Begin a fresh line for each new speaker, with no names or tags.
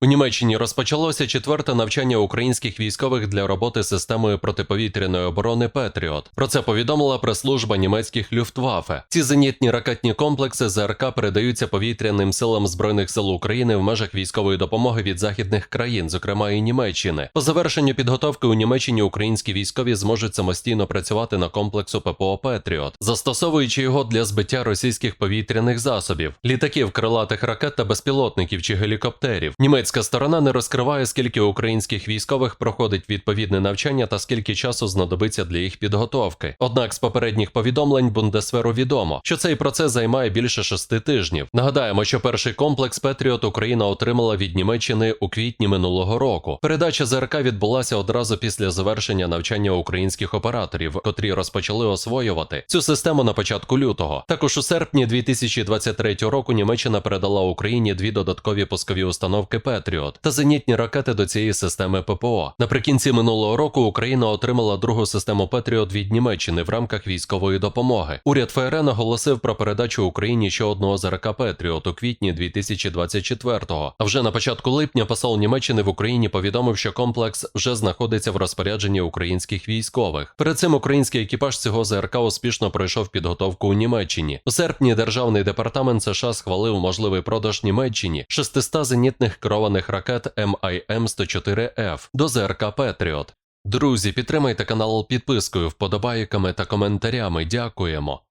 У Німеччині розпочалося четверте навчання українських військових для роботи системою протиповітряної оборони Петріот. Про це повідомила прес-служба німецьких Люфтваффе. Ці зенітні ракетні комплекси ЗРК передаються повітряним силам збройних сил України в межах військової допомоги від західних країн, зокрема і Німеччини. По завершенню підготовки у Німеччині українські військові зможуть самостійно працювати на комплексу ППО Петріот, застосовуючи його для збиття російських повітряних засобів, літаків, крилатих ракет та безпілотників чи гелікоптерів. Німецька сторона не розкриває, скільки українських військових проходить відповідне навчання та скільки часу знадобиться для їх підготовки. Однак з попередніх повідомлень Бундесверу відомо, що цей процес займає більше шести тижнів. Нагадаємо, що перший комплекс Петріот Україна отримала від Німеччини у квітні минулого року. Передача ЗРК відбулася одразу після завершення навчання українських операторів, котрі розпочали освоювати цю систему на початку лютого. Також у серпні 2023 року Німеччина передала Україні дві додаткові пускові установки Петріот та зенітні ракети до цієї системи ППО. Наприкінці минулого року Україна отримала другу систему Петріот від Німеччини в рамках військової допомоги. Уряд ФРН оголосив про передачу Україні ще одного ЗРК Петріот у квітні 2024-го. А вже на початку липня посол Німеччини в Україні повідомив, що комплекс вже знаходиться в розпорядженні українських військових. Перед цим український екіпаж цього ЗРК успішно пройшов підготовку у Німеччині. У серпні державний департамент США схвалив можливий продаж Німеччині 600 зенітних керованих ракет MIM-104F до ЗРК Петріот. Друзі, підтримайте канал підпискою, вподобайками та коментарями. Дякуємо.